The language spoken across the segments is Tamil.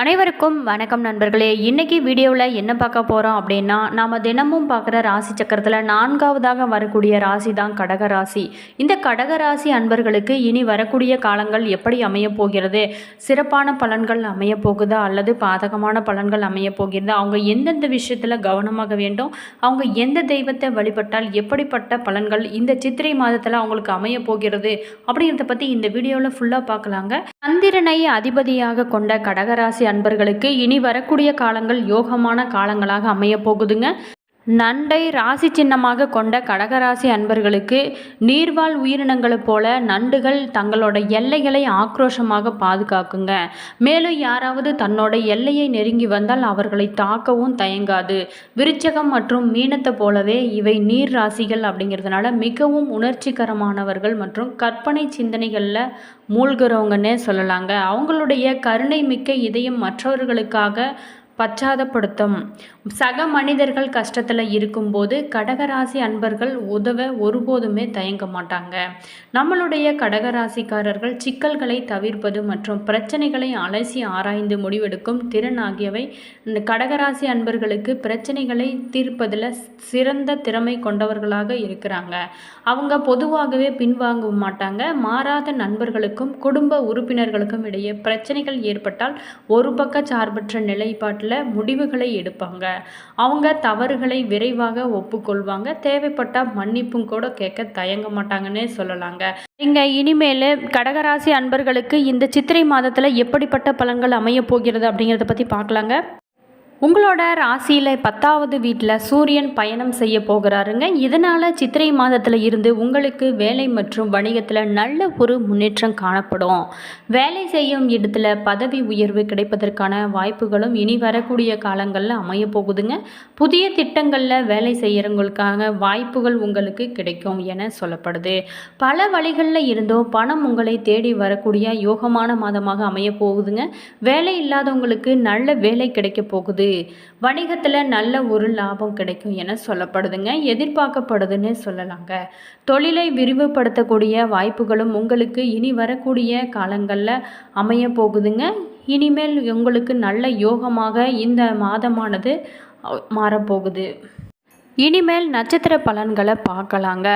அனைவருக்கும் வணக்கம் நண்பர்களே. இன்றைக்கி வீடியோவில் என்ன பார்க்க போகிறோம் அப்படின்னா நாம் தினமும் பார்க்குற ராசி சக்கரத்தில் நான்காவதாக வரக்கூடிய ராசி தான் கடக ராசி. இந்த கடக ராசி அன்பர்களுக்கு இனி வரக்கூடிய காலங்கள் எப்படி அமையப் போகிறது? சிறப்பான பலன்கள் அமையப் போகுதா? அல்லது பாதகமான பலன்கள் அமையப் போகிறது? அவங்க எந்தெந்த விஷயத்தில் கவனமாக வேண்டும்? அவங்க எந்த தெய்வத்தை வழிபட்டால் எப்படிப்பட்ட பலன்கள் இந்த சித்திரை மாதத்தில் அவங்களுக்கு அமையப் போகிறது? அப்படிங்கிறத பற்றி இந்த வீடியோவில் ஃபுல்லாக பார்க்கலாங்க. சந்திரனை அதிபதியாக கொண்ட கடகராசி அன்பர்களுக்கு இனி வரக்கூடிய காலங்கள் யோகமான காலங்களாக அமையப் போகுதுங்க. நண்டை ராசி சின்னமாக கொண்ட கடகராசி அன்பர்களுக்கு நீர்வாழ் உயிரினங்களைப் போல நண்டுகள் தங்களோட எல்லைகளை ஆக்ரோஷமாக பாதுகாக்குங்க. மேலும் யாராவது தன்னோட எல்லையை நெருங்கி வந்தால் அவர்களை தாக்கவும் தயங்காது. விருச்சகம் மற்றும் மீனத்தை போலவே இவை நீர் ராசிகள் அப்படிங்கிறதுனால மிகவும் உணர்ச்சிகரமானவர்கள் மற்றும் கற்பனை சிந்தனைகளில் மூழ்கிறவங்கன்னே சொல்லலாங்க. அவங்களுடைய கருணை மிக்க இதயம் மற்றவர்களுக்காக பச்சாதப்படுத்தும். சக மனிதர்கள் கஷ்டத்தில் இருக்கும்போது கடகராசி அன்பர்கள் உதவ ஒருபோதுமே தயங்க மாட்டாங்க. நம்மளுடைய கடகராசிக்காரர்கள் சிக்கல்களை தவிர்ப்பது மற்றும் பிரச்சனைகளை அலசி ஆராய்ந்து முடிவெடுக்கும் திறன் ஆகியவை இந்த கடகராசி அன்பர்களுக்கு பிரச்சனைகளை தீர்ப்பதில் சிறந்த திறமை கொண்டவர்களாக இருக்கிறாங்க. அவங்க பொதுவாகவே பின்வாங்க மாட்டாங்க. மாறாத நண்பர்களுக்கும் குடும்ப உறுப்பினர்களுக்கும் இடையே பிரச்சனைகள் ஏற்பட்டால் ஒரு பக்க சார்பற்ற நிலைப்பாட்டில் முடிவுகளை எடுப்பாங்க. அவங்க தவறுகளை விரைவாக ஒப்புக்கொள்வாங்க. தேவைப்பட்டால் மன்னிப்பும் கூட கேட்க தயங்க மாட்டாங்கன்னே சொல்லலாங்க. நீங்கள் இனிமேல் கடகராசி அன்பர்களுக்கு இந்த சித்திரை மாதத்தில் எப்படிப்பட்ட பலன்கள் அமைய போகிறது அப்படிங்கிறத பற்றி பார்க்கலாங்க. உங்களோட ராசியில் பத்தாவது வீட்டில் சூரியன் பயணம் செய்ய போகிறாருங்க. இதனால் சித்திரை மாதத்தில் இருந்து உங்களுக்கு வேலை மற்றும் வணிகத்தில் நல்ல ஒரு முன்னேற்றம் காணப்படும். வேலை செய்யும் இடத்துல பதவி உயர்வு கிடைப்பதற்கான வாய்ப்புகளும் இனி வரக்கூடிய காலங்களில் அமைய போகுதுங்க. புதிய திட்டங்களில் வேலை செய்கிறவங்களுக்கான வாய்ப்புகள் உங்களுக்கு கிடைக்கும் என சொல்லப்படுது. பல வழிகளில் இருந்தும் பணம் உங்களை தேடி வரக்கூடிய யோகமான மாதமாக அமைய போகுதுங்க. வேலை இல்லாதவங்களுக்கு நல்ல வேலை கிடைக்க போகுது. வணிகத்தில் நல்ல ஒரு லாபம் கிடைக்கும் என சொல்லப்படுதுங்க. எதிர்பார்க்கப்படுதுன்னு சொல்லலாங்க. தொழிலை விரிவுபடுத்தக்கூடிய வாய்ப்புகளும் உங்களுக்கு இனி வரக்கூடிய காலங்களில் அமைய போகுதுங்க. இனிமேல் உங்களுக்கு நல்ல யோகமாக இந்த மாதமானது மாறப்போகுது இனிமேல் நட்சத்திர பலன்களை பார்க்கலாங்க.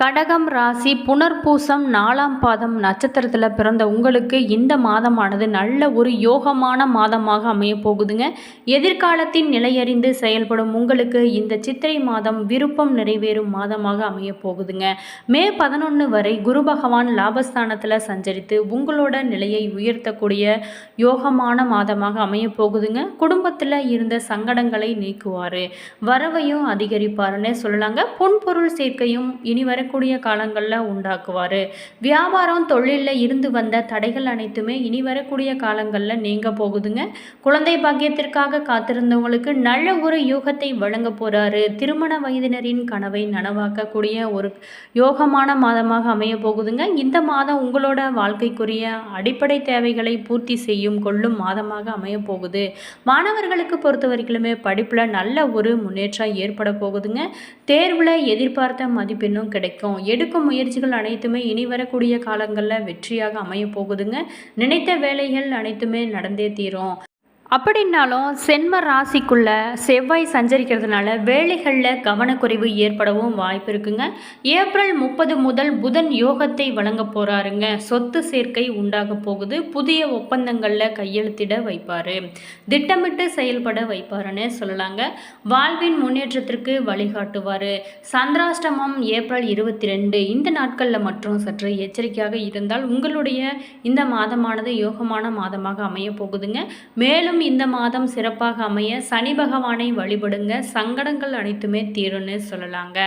கடகம் ராசி புனர்பூசம் நாலாம் பாதம் நட்சத்திரத்தில் பிறந்த உங்களுக்கு இந்த மாதமானது நல்ல ஒரு யோகமான மாதமாக அமைய போகுதுங்க. எதிர்காலத்தின் நிலையறிந்து செயல்படும் உங்களுக்கு இந்த சித்திரை மாதம் விருப்பம் நிறைவேறும் மாதமாக அமைய போகுதுங்க. மே பதினொன்று வரை குரு பகவான் லாபஸ்தானத்தில் சஞ்சரித்து உங்களோட நிலையை உயர்த்தக்கூடிய யோகமான மாதமாக அமைய போகுதுங்க. குடும்பத்தில் இருந்த சங்கடங்களை நீக்குவார். வரவையும் அதிகரி அதிகரிப்பாருன்னே சொல்லலாங்க. பொன்பொருள் சேர்க்கையும் இனி வரக்கூடிய காலங்களில் உண்டாக்குவார். வியாபாரம் தொழிலில் இருந்து வந்த தடைகள் அனைத்துமே இனி வரக்கூடிய காலங்களில் நீங்க போகுதுங்க. குழந்தை பாக்கியத்திற்காக காத்திருந்தவங்களுக்கு நல்ல ஒரு யூகத்தை வழங்க போகிறாரு திருமண வயதினரின் கனவை நனவாக்கக்கூடிய ஒரு யோகமான மாதமாக அமைய போகுதுங்க. இந்த மாதம் உங்களோட வாழ்க்கைக்குரிய அடிப்படை தேவைகளை பூர்த்தி செய்யும் கொள்ளும் மாதமாக அமைய போகுது. மாணவர்களுக்கு பொறுத்த வரைக்குமே படிப்பில் நல்ல ஒரு முன்னேற்றம் ஏற்பட போகுது. போகுதுங்க. தேர்வில் எதிர்பார்த்த மதிப்பெண்ணும் கிடைக்கும். எடுக்கும் முயற்சிகள் அனைத்துமே இனி வரக்கூடிய காலங்களில் வெற்றியாக அமைய போகுதுங்க. நினைத்த வேலைகள் அனைத்துமே நடந்தே தீரும். அப்படின்னாலும் சென்ம ராசிக்குள்ள செவ்வாய் சஞ்சரிக்கிறதுனால வேலைகளில் கவனக்குறைவு ஏற்படவும் வாய்ப்பு இருக்குங்க. ஏப்ரல் முப்பது முதல் புதன் யோகத்தை வழங்க போகிறாருங்க சொத்து சேர்க்கை உண்டாக போகுது. புதிய ஒப்பந்தங்களில் கையெழுத்திட வைப்பார். திட்டமிட்டு செயல்பட வைப்பாருன்னு சொல்லலாங்க. வாழ்வின் முன்னேற்றத்திற்கு வழிகாட்டுவார். சந்திராஷ்டமம் ஏப்ரல் இருபத்தி ரெண்டு இந்த நாட்களில் மற்றும் சற்று எச்சரிக்கையாக இருந்தால் உங்களுடைய இந்த மாதமானது யோகமான மாதமாக அமைய போகுதுங்க. மேலும் மேலும் இந்த மாதம் சிறப்பாக அமைய சனி பகவானை வழிபடுங்க. சங்கடங்கள் அனைத்துமே தீரும்னு சொல்லலாங்க.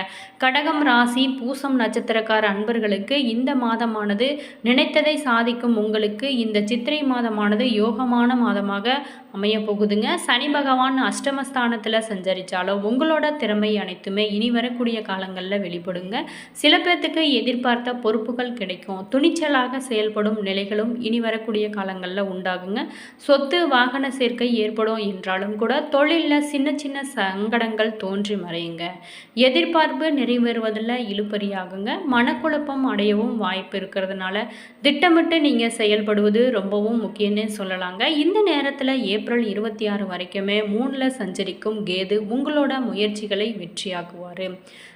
கடகம் ராசி பூசம் நட்சத்திரக்கார அன்பர்களுக்கு இந்த மாதமானது நினைத்ததை சாதிக்கும் உங்களுக்கு இந்த சித்திரை மாதமானது யோகமான மாதமாக அமைய போகுதுங்க. சனி பகவான் அஷ்டமஸ்தானத்தில் சஞ்சரித்தாலும் உங்களோட திறமை அனைத்துமே இனி வரக்கூடிய காலங்களில் வெளிப்படுங்க. சில பேர்த்துக்கு எதிர்பார்த்த பொறுப்புகள் கிடைக்கும். துணிச்சலாக செயல்படும் நிலைகளும் இனி வரக்கூடிய காலங்களில் உண்டாகுங்க. சொத்து வாகன சேர்க்கை ஏற்படும் என்றாலும் கூட தொழிலில் சின்ன சின்ன சங்கடங்கள் தோன்றி மறையுங்க. எதிர்பார்ப்பு நிறைவேறுவதில் இழுபறியாகுங்க. மனக்குழப்பம் அடையவும் வாய்ப்பு இருக்கிறதுனால திட்டமிட்டு நீங்கள் செயல்படுவது ரொம்பவும் முக்கியம்னு சொல்லலாங்க. இந்த நேரத்தில் ஏப்ரல் இருபத்தி ஆறு வரைக்குமே மூணில் சஞ்சரிக்கும் கேது உங்களோட முயற்சிகளை வெற்றியாக்குவார்.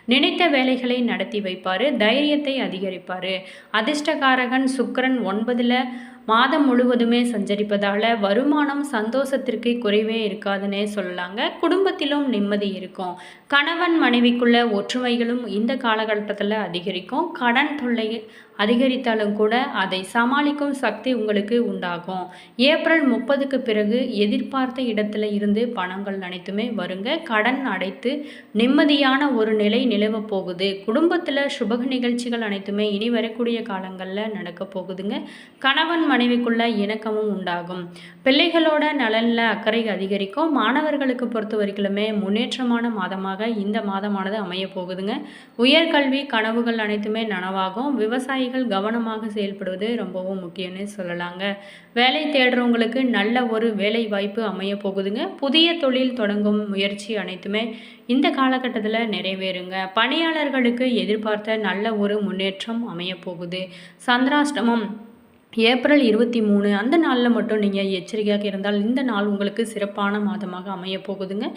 நினைத்த வேலைகளை நடத்தி வைப்பார் தைரியத்தை அதிகரிப்பார். அதிர்ஷ்டகாரகன் சுக்கிரன் ஒன்பதில் மாதம் முழுவதுமே சஞ்சரிப்பதால் வருமானம் சந்தோஷத்திற்கு குறைவே இருக்காதுன்னே சொல்லலாங்க. குடும்பத்திலும் நிம்மதி இருக்கும். கணவன் மனைவிக்குள்ள ஒற்றுமைகளும் இந்த காலகட்டத்தில் அதிகரிக்கும். கடன் தொல்லை அதிகரித்தாலும் கூட அதை சமாளிக்கும் சக்தி உங்களுக்கு உண்டாகும். ஏப்ரல் முப்பதுக்கு பிறகு எதிர்பார்த்த இடத்துல இருந்து பணங்கள் அனைத்துமே வருங்க. கடன் அடைத்து நிம்மதியான ஒரு நிலை நிலவ போகுது. குடும்பத்தில் சுபக நிகழ்ச்சிகள் அனைத்துமே இனி வரக்கூடிய காலங்களில் நடக்க போகுதுங்க. கணவன் மனைவிக்குள்ள இணக்கமும் உண்டாகும். பிள்ளைகளோட நலனில் அக்கறை அதிகரிக்கும். மாணவர்களுக்கு பொறுத்த வரைக்குமே முன்னேற்றமான மாதமாக இந்த மாதமானது அமைய போகுதுங்க. உயர்கல்வி கனவுகள் அனைத்துமே நனவாகும். அதிகாரிகள் கவனமாக செயல்படுவது ரொம்பவும் முக்கியம்னு சொல்லலாங்க. வேலை தேடுறவங்களுக்கு நல்ல ஒரு வேலை வாய்ப்பு அமைய போகுதுங்க. புதிய தொழில் தொடங்கும் முயற்சி அனைத்துமே இந்த காலகட்டத்தில் நிறைவேறுங்க. பணியாளர்களுக்கு எதிர்பார்த்த நல்ல ஒரு முன்னேற்றம் அமைய போகுது. சந்திராஷ்டமம் ஏப்ரல் இருபத்தி மூணு. அந்த நாளில் மட்டும் நீங்கள் எச்சரிக்கையாக இருந்தால் இந்த நாள் உங்களுக்கு சிறப்பான மாதமாக அமைய போகுதுங்க.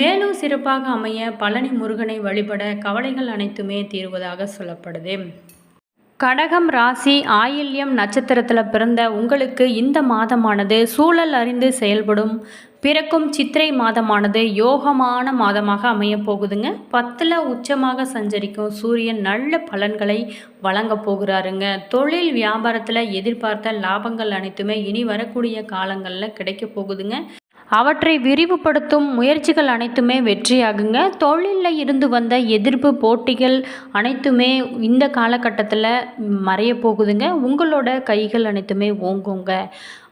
மேலும் சிறப்பாக அமைய பழனி முருகனை வழிபட கவலைகள் அனைத்துமே தீர்வதாக சொல்லப்படுது. கடகம் ராசி ஆயில்யம் நட்சத்திரத்தில் பிறந்த உங்களுக்கு இந்த மாதமானது சூழல் அறிந்து செயல்படும். பிறக்கும் சித்திரை மாதமானது யோகமான மாதமாக அமைய போகுதுங்க. பத்தில் உச்சமாக சஞ்சரிக்கும் சூரியன் நல்ல பலன்களை வழங்க போகிறாருங்க. தொழில் வியாபாரத்தில் எதிர்பார்த்த லாபங்கள் அனைத்துமே இனி வரக்கூடிய காலங்களில் கிடைக்க போகுதுங்க. அவற்றை விரிவுபடுத்தும் முயற்சிகள் அனைத்துமே வெற்றியாகுங்க. தொழிலில் இருந்து வந்த எதிர்ப்பு போட்டிகள் அனைத்துமே இந்த காலகட்டத்தில் மறைய போகுதுங்க. உங்களோட கைகள் அனைத்துமே ஓங்குங்க.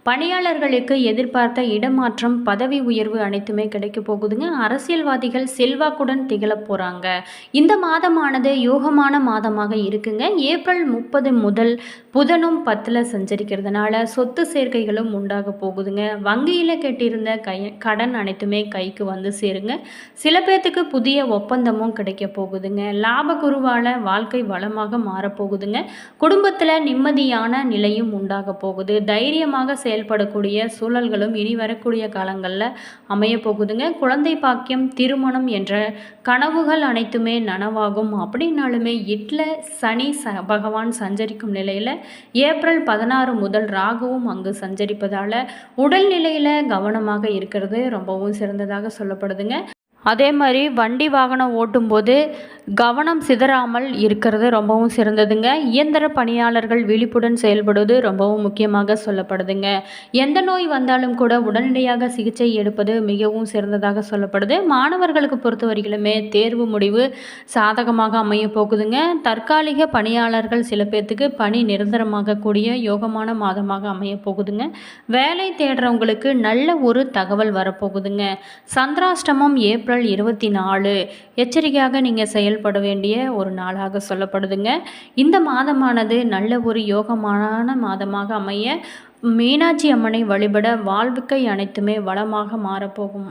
பணியாளர்களுக்கு எதிர்பார்த்த இடமாற்றம் பதவி உயர்வு அனைத்துமே கிடைக்க போகுதுங்க. அரசியல்வாதிகள் செல்வாக்குடன் திகழப் போகிறாங்க இந்த மாதமானது யோகமான மாதமாக இருக்குங்க. ஏப்ரல் முப்பது முதல் புதனும் பத்தில் சஞ்சரிக்கிறதுனால சொத்து சேர்க்கைகளும் உண்டாக போகுதுங்க. வங்கியில் கெட்டிருந்த கை கடன் அனைத்துமே கைக்கு வந்து சேருங்க. சில பேர்த்துக்கு புதிய ஒப்பந்தமும் கிடைக்க போகுதுங்க. லாபகுருவால் வாழ்க்கை வளமாக மாறப்போகுதுங்க குடும்பத்தில் நிம்மதியான நிலையும் உண்டாக போகுது. தைரியமாக செல் செயல்படக்கூடிய சூழல்களும் இனி வரக்கூடிய காலங்களில் அமைய போகுதுங்க. குழந்தை பாக்கியம் திருமணம் என்ற கனவுகள் அனைத்துமே நனவாகும். அப்படின்னாலுமே இட்ல சனி ச பகவான் சஞ்சரிக்கும் நிலையில் ஏப்ரல் பதினாறு முதல் ராகுவும் அங்கு சஞ்சரிப்பதால் உடல்நிலையில் கவனமாக இருக்கிறது. ரொம்பவும் சிறந்ததாக சொல்லப்படுதுங்க. அதே மாதிரி வண்டி வாகனம் ஓட்டும்போது கவனம் சிதறாமல் இருக்கிறது ரொம்பவும் சிறந்ததுங்க. இயந்திர பணியாளர்கள் விழிப்புடன் செயல்படுவது ரொம்பவும் முக்கியமாக சொல்லப்படுதுங்க. எந்த நோய் வந்தாலும் கூட உடனடியாக சிகிச்சை எடுப்பது மிகவும் சிறந்ததாக சொல்லப்படுது. மாணவர்களுக்கு பொறுத்த வரையிலுமே தேர்வு முடிவு சாதகமாக அமைய போகுதுங்க. தற்காலிக பணியாளர்கள் சில பேர்த்துக்கு பணி நிரந்தரமாக கூடிய யோகமான மாதமாக அமைய போகுதுங்க. வேலை தேடுறவங்களுக்கு நல்ல ஒரு தகவல் வரப்போகுதுங்க. சந்திராஷ்டமம் ஏப்ரல் ஏப்ரல் இருபத்தி நாலு. எச்சரிக்கையாக நீங்கள் செயல்பட வேண்டிய ஒரு நாளாக சொல்லப்படுதுங்க. இந்த மாதமானது நல்ல ஒரு யோகமான மாதமாக அமைய மீனாட்சி அம்மனை வழிபட வாழ்வுக்கை அனைத்துமே வளமாக மாறப்போகும்.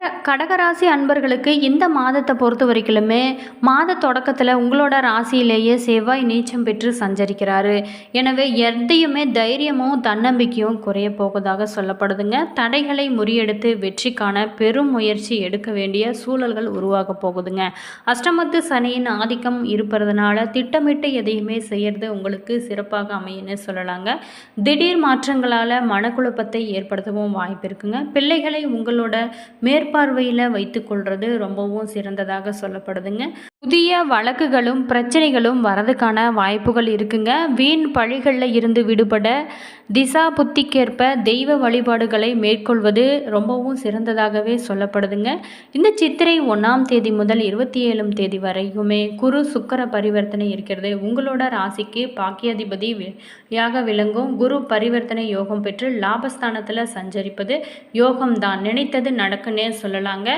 கடகராசி அன்பர்களுக்கு இந்த மாதத்தை பொறுத்த வரைக்குமே மாத தொடக்கத்தில் உங்களோட ராசியிலேயே செவ்வாய் நீச்சம் பெற்று சஞ்சரிக்கிறாரு. எனவே எதையுமே தைரியமும் தன்னம்பிக்கையும் குறைய போவதாக சொல்லப்படுதுங்க. தடைகளை முறியெடுத்து வெற்றிக்கான பெரும் முயற்சி எடுக்க வேண்டிய சூழல்கள் உருவாக போகுதுங்க. அஷ்டமத்து சனியின் ஆதிக்கம் இருப்பதனால திட்டமிட்டு எதையுமே செய்யறது உங்களுக்கு சிறப்பாக அமையுன்னு சொல்லலாங்க. திடீர் மாற்றங்களால் மனக்குழப்பத்தை ஏற்படுத்தவும் வாய்ப்பு இருக்குங்க. பிள்ளைகளை உங்களோட மேற் மேற்பார்வையில் வைத்துக்கொள்வது ரொம்பவும் சிறந்ததாக சொல்லப்படுதுங்க. புதிய வழக்குகளும் பிரச்சனைகளும் வரதுக்கான வாய்ப்புகள் இருக்குங்க. வீண் பழிகளில் இருந்து விடுபட திசா புத்திக்கேற்ப தெய்வ வழிபாடுகளை மேற்கொள்வது ரொம்பவும் சிறந்ததாகவே சொல்லப்படுதுங்க. இந்த சித்திரை ஒன்றாம் தேதி முதல் இருபத்தி ஏழும் தேதி வரைக்குமே குரு சுக்கர பரிவர்த்தனை இருக்கிறது. உங்களோட ராசிக்கு பாக்கியாதிபதி யாக விளங்கும். குரு பரிவர்த்தனை யோகம் பெற்று லாபஸ்தானத்தில் சஞ்சரிப்பது யோகம்தான். நினைத்தது நடக்குன்னே சொல்லலாங்க.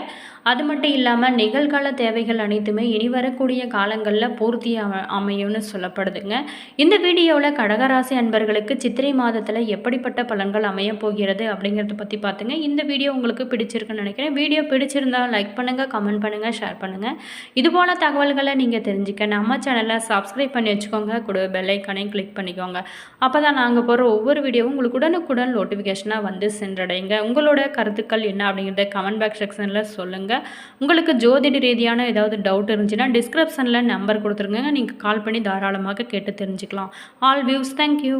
அது மட்டும் இல்லாமல் நிகழ்கால தேவைகள் அனைத்துமே இனி வரக்கூடிய காலங்களில் பூர்த்தி அமையும்னு சொல்லப்படுதுங்க. இந்த வீடியோவில் கடகராசி அன்பர்களுக்கு சித்திரை மாதத்தில் எப்படிப்பட்ட பலன்கள் அமைய போகிறது அப்படிங்கிறத பற்றி பார்த்துங்க இந்த வீடியோ உங்களுக்கு பிடிச்சிருக்குன்னு நினைக்கிறேன். வீடியோ பிடிச்சிருந்தால் லைக் பண்ணுங்கள் கமெண்ட் பண்ணுங்கள் ஷேர் பண்ணுங்கள் இதுபோல் தகவல்களை நீங்கள் தெரிஞ்சுக்க நம்ம சேனலை சப்ஸ்கிரைப் பண்ணி வச்சுக்கோங்க. கூட பெல்லைக்கானையும் கிளிக் பண்ணிக்கோங்க. அப்போ தான் நாங்கள் போகிற ஒவ்வொரு வீடியோவும் உங்களுக்கு உடனுக்குடன் நோட்டிஃபிகேஷனாக வந்து சென்றடைங்க உங்களோட கருத்துக்கள் என்ன அப்படிங்கிறத கமெண்ட் பாக்ஸ் செக்ஷனில் சொல்லுங்கள் உங்களுக்கு ஜோதிட ரீதியான ஏதாவது டவுட் இருந்துச்சுன்னா டிஸ்கிரிப்ஷனில் நம்பர் கொடுத்துருங்க நீங்கள் கால் பண்ணி தாராளமாக கேட்டு தெரிஞ்சுக்கலாம். All views thank you